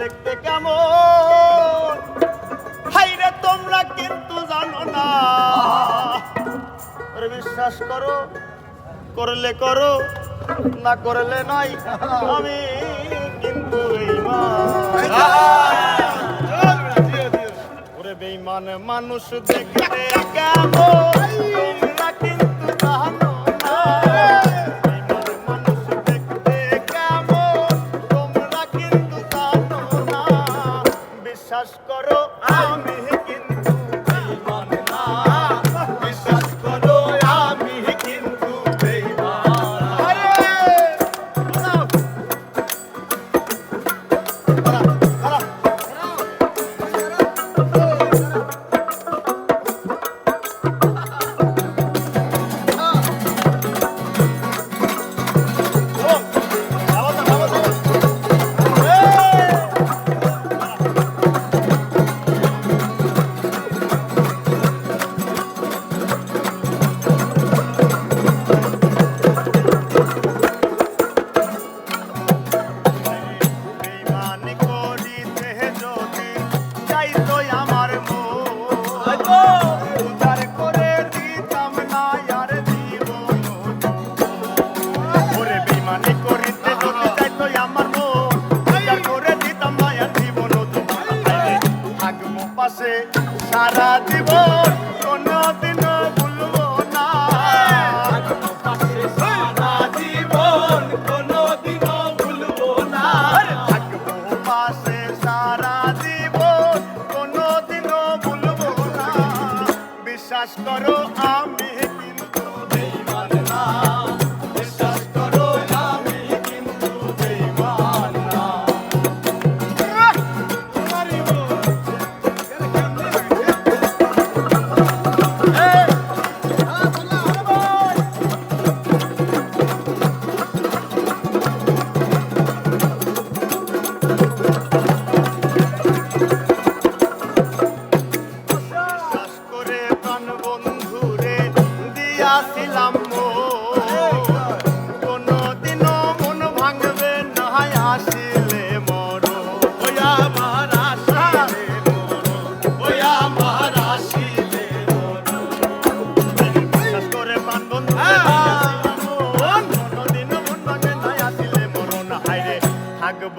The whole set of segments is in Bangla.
দেখতে কেমন? হাইরে তোমরা কিন্তু জানো না। বিশ্বাস করো, করলে করো, না করলে নাই আমি কিন্তু মানুষ দেখতে কেমন? বিশ্বাস করো আমি কিন্তু জীবন কোনোদিনও ভুলবো না। বিশ্বাস করো আমি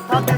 got